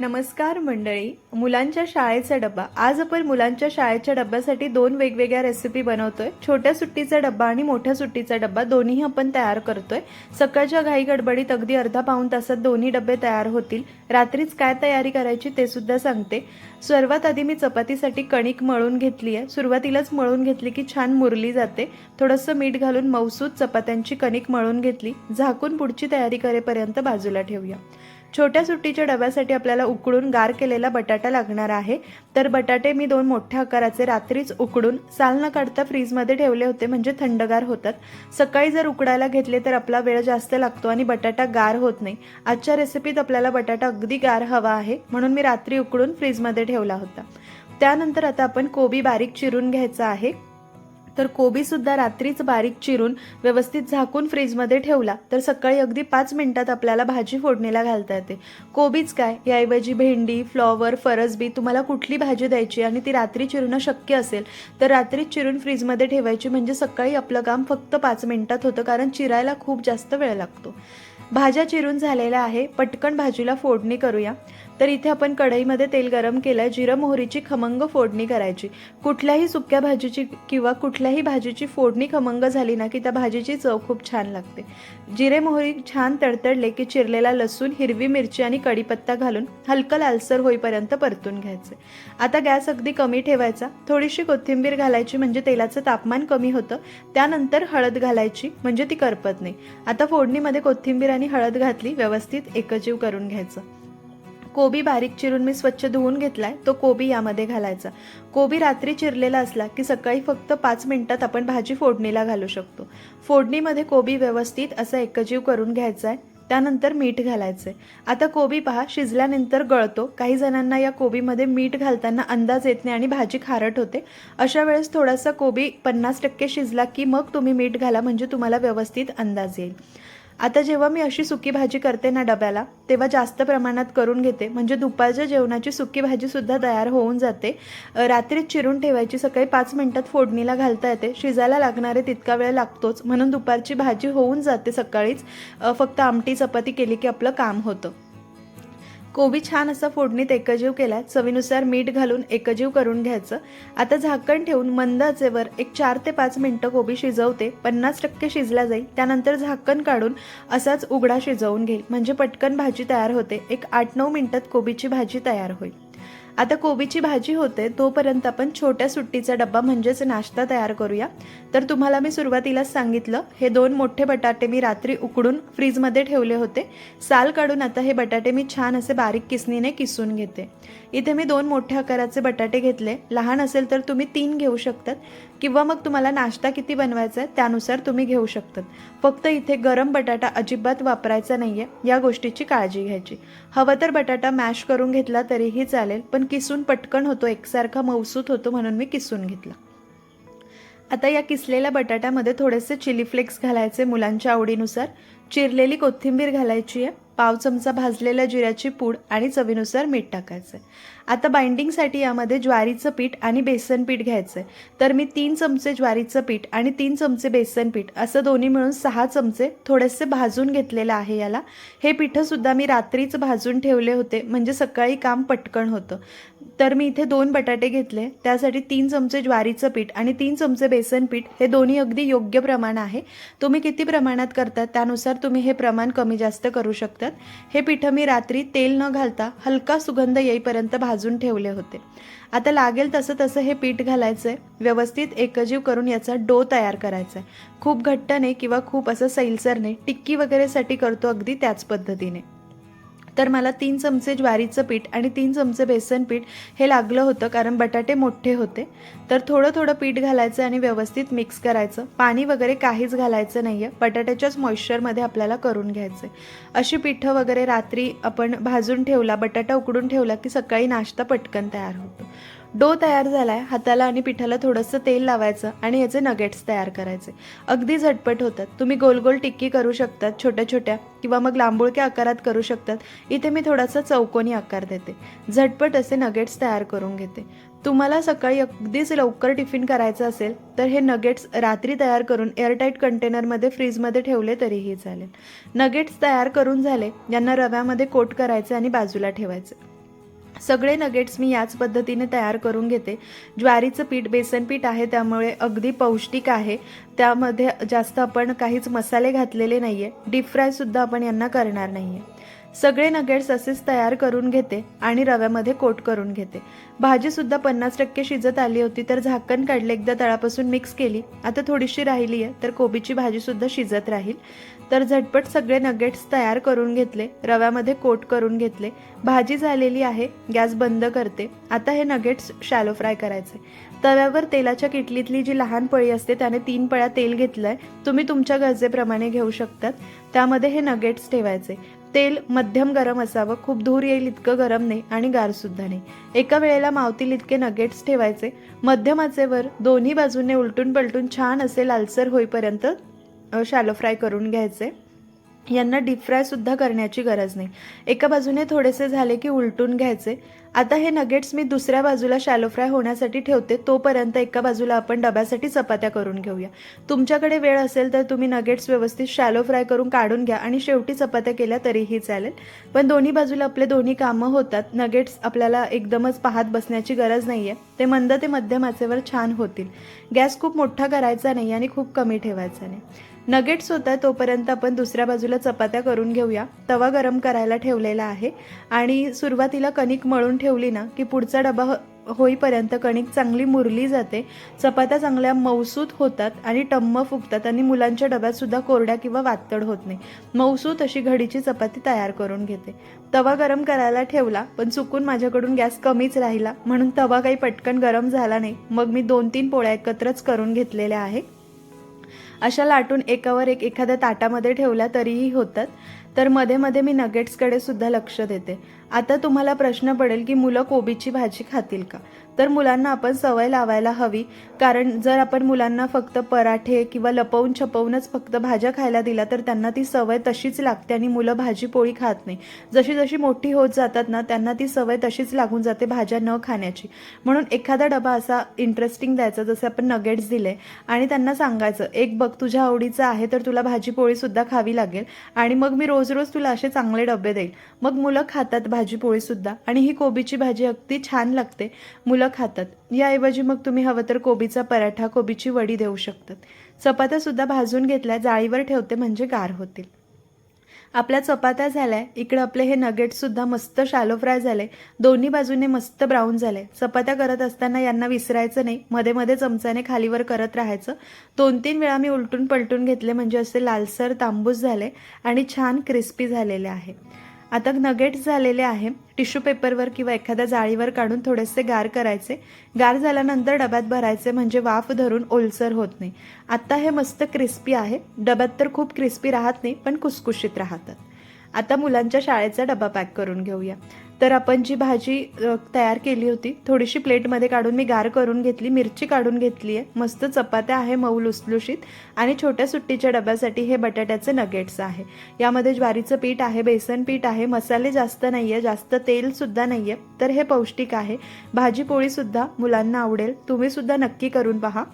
नमस्कार मंडळी मुलांच्या शाळेचा डबा आज आपण मुलांच्या शाळेच्या डब्यासाठी दोन वेगवेगळ्या रेसिपी बनवतोय. छोट्या सुट्टीचा डब्बा आणि मोठ्या सुट्टीचा डब्बा दोन्ही आपण तयार करतोय. सकाळच्या घाई गडबडीत अगदी अर्धा पाऊण तासात दोन्ही डबे तयार होतील. रात्रीच काय तयारी करायची ते सुद्धा सांगते. सर्वात आधी मी चपातीसाठी कणिक मळून घेतली आहे. सुरुवातीलाच मळून घेतली की छान मुरली जाते. थोडंसं मीठ घालून मौसूद चपात्यांची कणिक मळून घेतली. झाकून पुढची तयारी करेपर्यंत बाजूला ठेवूया. छोट्या सुट्टीच्या डब्यासाठी आपल्याला उकडून गार केलेला बटाटा लागणार आहे. तर बटाटे मी दोन मोठ्या आकाराचे रात्रीच उकडून साल न काढता फ्रीजमध्ये ठेवले होते म्हणजे थंडगार होतात. सकाळी जर उकडायला घेतले तर आपला वेळ जास्त लागतो आणि बटाटा गार होत नाही. आजच्या रेसिपीत आपल्याला बटाटा अगदी गार हवा आहे म्हणून मी रात्री उकडून फ्रीजमध्ये ठेवला होता. त्यानंतर आता आपण कोबी बारीक चिरून घ्यायचा आहे. तर कोबीसुद्धा रात्रीच बारीक चिरून व्यवस्थित झाकून फ्रीजमध्ये ठेवला. तर सकाळी अगदी पाच मिनिटात आपल्याला भाजी फोडणीला घालता येते. कोबीच काय? याऐवजी भेंडी फ्लॉवर फरसबी तुम्हाला कुठली भाजी द्यायची आणि ती रात्री चिरणं शक्य असेल तर रात्रीच चिरून फ्रीजमध्ये ठेवायची म्हणजे सकाळी आपलं काम फक्त पाच मिनिटात होतं कारण चिरायला खूप जास्त वेळ लागतो. भाज्या चिरून झालेल्या आहे. पटकन भाजीला फोडणी करूया. तर इथे आपण कढईमध्ये तेल गरम केलं आहे जिरं मोहरीची खमंग फोडणी करायची. कुठल्याही सुक्या भाजीची किंवा कुठल्याही भाजीची फोडणी खमंग झाली ना की त्या भाजीची चव खूप छान लागते. जिरे मोहरी छान तडतडले की चिरलेला लसूण हिरवी मिरची आणि कढीपत्ता घालून हलकं लालसर होईपर्यंत परतून घ्यायचे. आता गॅस अगदी कमी ठेवायचा. थोडीशी कोथिंबीर घालायची म्हणजे तेलाचं तापमान कमी होतं. त्यानंतर हळद घालायची म्हणजे ती करपत नाही. आता फोडणीमध्ये कोथिंबीर आणि हळद घातली व्यवस्थित एकजीव करून घ्यायचं. कोबी बारीक चिरून मी स्वच्छ धुवून घेतलाय तो कोबी यामध्ये घालायचा. कोबी रात्री चिरलेला असला की सकाळी फक्त पाच मिनिटात आपण भाजी फोडणीला घालू शकतो. फोडणीमध्ये कोबी व्यवस्थित असा एकजीव करून घ्यायचा आहे त्यानंतर मीठ घालायचंय. आता कोबी पहा शिजल्यानंतर गळतो. काही जणांना या कोबीमध्ये मीठ घालताना अंदाज येत नाही आणि भाजी खारट होते. अशा वेळेस थोडासा कोबी पन्नास टक्के शिजला की मग तुम्ही मीठ घाला म्हणजे तुम्हाला व्यवस्थित अंदाज येईल. आता जेव्हा मी अशी सुकी भाजी करते ना डब्याला तेव्हा जास्त प्रमाणात करून घेते. म्हणजे दुपारच्या जेवणाची सुकी भाजीसुद्धा तयार होऊन जाते. रात्रीत चिरून ठेवायची सकाळी पाच मिनिटात फोडणीला घालता येते. शिजायला लागणारे तितका वेळ लागतोच. म्हणून दुपारची भाजी होऊन जाते सकाळीच. फक्त आमटी चपाती केली की आपलं काम होतं. कोबी छान असा फोडणीत एकजीव केला चवीनुसार मीठ घालून एकजीव करून घ्यायचं. आता झाकण ठेवून मंद आचेवर एक चार ते पाच मिनटं कोबी शिजवते. पन्नास टक्के शिजला जाईल. त्यानंतर झाकण काढून असाच उघडा शिजवून घेईल. म्हणजे पटकन भाजी तयार होते. एक आठ नऊ मिनटात कोबीची भाजी तयार होईल. आता कोबीची भाजी होते तोपर्यंत आपण छोट्या सुट्टीचा डब्बा म्हणजेच नाश्ता तयार करूया. तर तुम्हाला मी सुरुवातीलाच सांगितलं हे दोन मोठे बटाटे मी रात्री उकडून फ्रीजमध्ये ठेवले होते. साल काढून आता हे बटाटे मी छान असे बारीक किसणीने किसून घेते. इथे मी दोन मोठ्या आकाराचे बटाटे घेतले. लहान असेल तर तुम्ही तीन घेऊ शकतात. किंवा मग तुम्हाला नाश्ता किती बनवायचा आहे त्यानुसार तुम्ही घेऊ शकतात. फक्त इथे गरम बटाटा अजिबात वापरायचा नाही आहे या गोष्टीची काळजी घ्यायची. हवं तर बटाटा मॅश करून घेतला तरीही चालेल पण किसून पटकन होतो एकसारखा मौसूत होतो म्हणून मी किसून घेतला. आता या किसलेल्या बटाट्यामध्ये थोडेसे चिली फ्लेक्स घालायचे मुलांच्या आवडीनुसार. चिरलेली कोथिंबीर घालायची आहे. पाव चमचा भाजलेल्या जिऱ्याची पूड आणि चवीनुसार मीठ टाकायचं. आहे आता बाइंडिंगसाठी यामध्ये ज्वारीचं पीठ आणि बेसन पीठ घ्यायचं. आहे तर मी तीन चमचे ज्वारीचं पीठ आणि तीन चमचे बेसन पीठ असं दोन्ही मिळून सहा चमचे थोडेसे भाजून घेतलेलं आहे याला. हे पिठंसुद्धा मी रात्रीच भाजून ठेवले होते म्हणजे सकाळी काम पटकन होतं. तर मी इथे दोन बटाटे घेतले त्यासाठी तीन चमचे ज्वारीचं पीठ आणि तीन चमचे बेसन पीठ हे दोन्ही अगदी योग्य प्रमाण आहे. तुम्ही किती प्रमाणात करता त्यानुसार तुम्ही हे प्रमाण कमी जास्त करू शकता. शकतात हे पिठं मी रात्री तेल न घालता हलका सुगंध येईपर्यंत भाजून ठेवले होते. आता लागेल तसं तसं हे पीठ घालायचं आहे व्यवस्थित एकजीव करून याचा डो तयार करायचा आहे खूप घट्ट नाही किंवा खूप असं सैलसर नाही टिक्की वगैरेसाठी करतो अगदी त्याच पद्धतीने. तर मला तीन चमचे ज्वारीचं पीठ आणि तीन चमचे बेसन पीठ हे लागलं होतं कारण बटाटे मोठे होते. तर थोडं थोडं पीठ घालायचं आणि व्यवस्थित मिक्स करायचं. पाणी वगैरे काहीच घालायचं नाही आहे बटाट्याच्याच मॉइश्चरमध्ये आपल्याला करून घ्यायचं. आहे अशी पिठं वगैरे रात्री आपण भाजून ठेवला बटाटा उकडून ठेवला की सकाळी नाश्ता पटकन तयार होतो. डो तयार झाला आहे हाताला आणि पिठाला थोडंसं तेल लावायचं आणि याचे नगेट्स तयार करायचे. अगदी झटपट होतात. तुम्ही गोल गोल टिक्की करू शकतात छोट्या छोट्या किंवा मग लांबुळक्या आकारात करू शकतात. इथे मी थोडासा चौकोनी आकार देते. झटपट असे नगेट्स तयार करून घेते. तुम्हाला सकाळी अगदीच लवकर टिफिन करायचं असेल तर हे नगेट्स रात्री तयार करून एअरटाईट कंटेनरमध्ये फ्रीजमध्ये ठेवले तरीही चालेल. नगेट्स तयार करून झाले यांना रव्यामध्ये कोट करायचे आणि बाजूला ठेवायचे. सगळे नगेट्स मी याच पद्धतीने तयार करून घेते. ज्वारीचं पीठ बेसन पीठ आहे त्यामुळे अगदी पौष्टिक आहे. त्यामध्ये जास्त आपण काहीच मसाले घातलेले नाही आहे डीप फ्रायसुद्धा आपण यांना करणार नाही आहे सगळे नगेट्स असेच तयार करून घेते आणि रव्यामध्ये कोट करून घेते. भाजीसुद्धा पन्नास टक्के शिजत आली होती तर झाकण काढले. एकदा तळापासून मिक्स केली. आता थोडीशी राहिली आहे तर कोबीची भाजीसुद्धा शिजत राहील. तर झटपट सगळे नगेट्स तयार करून घेतले रव्यामध्ये कोट करून घेतले. भाजी झालेली आहे गॅस बंद करते. आता हे नगेट्स शॅलो फ्राय करायचे. तव्यावर तेलाच्या किटलीतली जी लहान पळी असते त्याने तीन पळ्या तेल घेतलंय. तुम्ही तुमच्या गरजेप्रमाणे घेऊ शकतात. त्यामध्ये हे नगेट्स ठेवायचे. तेल मध्यम गरम असावं खूप धूर येईल इतकं गरम नाही आणि गारसुद्धा नाही. एका वेळेला मावतील इतके नगेट्स ठेवायचे. मध्यम आचेवर दोन्ही बाजूने उलटून पलटून छान असे लालसर होईपर्यंत शॅलो फ्राय करून घ्यायचे. यांना डीप फ्रायसुद्धा करण्याची गरज नाही. एका बाजूने थोडेसे झाले की उलटून घ्यायचे. आता हे नगेट्स मी दुसऱ्या बाजूला शॅलो फ्राय होण्यासाठी ठेवते. तोपर्यंत एका बाजूला आपण डब्यासाठी चपात्या करून घेऊया. तुमच्याकडे वेळ असेल तर तुम्ही नगेट्स व्यवस्थित शॅलो फ्राय करून काढून घ्या आणि शेवटी चपात्या केल्या तरीही चालेल. पण दोन्ही बाजूला आपले दोन्ही कामं होतात. नगेट्स आपल्याला एकदमच पाहत बसण्याची गरज नाही आहे ते मंद ते मध्यम आचेवर छान होतील. गॅस खूप मोठा करायचा नाही आणि खूप कमी ठेवायचा नाही. नगेट्स होता तोपर्यंत आपण दुसऱ्या बाजूला चपात्या करून घेऊया. तवा गरम करायला ठेवलेला आहे. आणि सुरुवातीला कणिक मळून ठेवली ना की पुढचा डबा होईपर्यंत कणिक चांगली मुरली जाते. चपात्या चांगल्या मौसूत होतात आणि टम्म फुगतात आणि मुलांच्या डब्यात सुद्धा कोरड्या किंवा वातड होत नाही. मौसूत अशी घडीची चपाती तयार करून घेते. तवा गरम करायला ठेवला पण चुकून माझ्याकडून गॅस कमीच राहिला. म्हणून तवा काही पटकन गरम झाला नाही. मग मी दोन तीन पोळ्या एकत्रच करून घेतलेल्या आहे. अशा लाटून एकावर एक एखाद्या ताटामध्ये ठेवल्या तरीही होतात. तर मध्ये मध्ये मी नगेट्सकडे सुद्धा लक्ष देते. आता तुम्हाला प्रश्न पडेल की मुलं कोबीची भाजी खातील का? तर मुलांना आपण सवय लावायला हवी. कारण जर आपण मुलांना फक्त पराठे किंवा लपवून छपवूनच फक्त भाज्या खायला दिल्या तर त्यांना ती सवय तशीच लागते आणि मुलं भाजी पोळी खात नाही. जशी जशी मोठी होत जातात ना त्यांना ती सवय तशीच लागून जाते भाज्या न खाण्याची. म्हणून एखादा डबा असा इंटरेस्टिंग द्यायचा जसे आपण नगेट्स दिले आणि त्यांना सांगायचं एक बघ तुझ्या आवडीचं आहे तर तुला भाजी पोळी सुद्धा खावी लागेल. आणि मग मी रोज रोज तुला असे चांगले डबे देईल. मग मुलं खातात भाजी पोळी सुद्धा. आणि ही कोबीची भाजी अगदी छान लागते मुलं खातात. याऐवजी मग तुम्ही हवं तर कोबीचा पराठा कोबीची वडी देऊ शकतात. चपात्या सुद्धा भाजून घेतल्या जाळीवर ठेवते म्हणजे गार होतील. आपल्या चपात्या झाल्या इकडे आपले हे नगेट्ससुद्धा मस्त शालो फ्राय झाले. दोन्ही बाजूने मस्त ब्राऊन झाले. चपात्या करत असताना यांना विसरायचं नाही. मध्ये मध्ये चमच्याने खालीवर करत राहायचं. दोन तीन वेळा मी उलटून पलटून घेतले म्हणजे असे लालसर तांबूस झाले आणि छान क्रिस्पी झालेले आहे. आता नगेट्स झालेले आहे. टिश्यू पेपरवर किंवा एखाद्या जाळीवर काढून थोडेसे गार करायचे. गार झाल्यानंतर डब्यात भरायचे म्हणजे वाफ धरून ओलसर होत नाही. आत्ता हे मस्त क्रिस्पी आहे. डब्यात तर खूप क्रिस्पी राहत नाही पण कुसकुशीत राहतात. आता मुलांच्या शाळेचा डबा पॅक करून घेऊया. तर आपण जी भाजी तयार केली होती थोडीशी प्लेटमध्ये काढून मी गार करून घेतली मिरची काढून घेतली आहे. मस्त चपात्या आहे मऊ लुसलुशीत. आणि छोट्या सुट्टीच्या डब्यासाठी हे बटाट्याचे नगेट्स आहे. यामध्ये ज्वारीचं पीठ आहे बेसन पीठ आहे मसाले जास्त नाही आहे जास्त तेलसुद्धा नाही आहे तर हे पौष्टिक आहे. भाजी पोळीसुद्धा मुलांना आवडेल. तुम्हीसुद्धा नक्की करून पहा.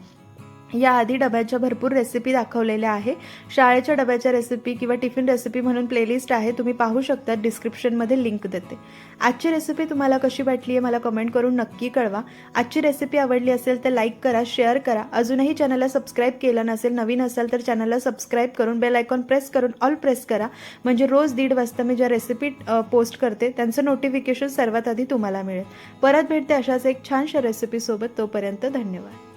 याआधी डब्याच्या भरपूर रेसिपी दाखवलेल्या आहे शाळेच्या डब्याच्या रेसिपी किंवा टिफिन रेसिपी म्हणून प्लेलिस्ट आहे. तुम्ही पाहू शकता डिस्क्रिप्शनमध्ये लिंक देते. आजची रेसिपी तुम्हाला कशी वाटली आहे मला कमेंट करून नक्की कळवा. आजची रेसिपी आवडली असेल तर लाईक करा शेअर करा. अजूनही चॅनलला सबस्क्राईब केलं नसेल नवीन असाल तर चॅनलला सबस्क्राईब करून बेल आयकॉन प्रेस करून ऑल प्रेस करा. म्हणजे रोज दीड वाजता मी ज्या रेसिपी पोस्ट करते त्यांचं नोटिफिकेशन सर्वात आधी तुम्हाला मिळेल. परत भेटते अशाच एक छानशा रेसिपीसोबत तोपर्यंत धन्यवाद.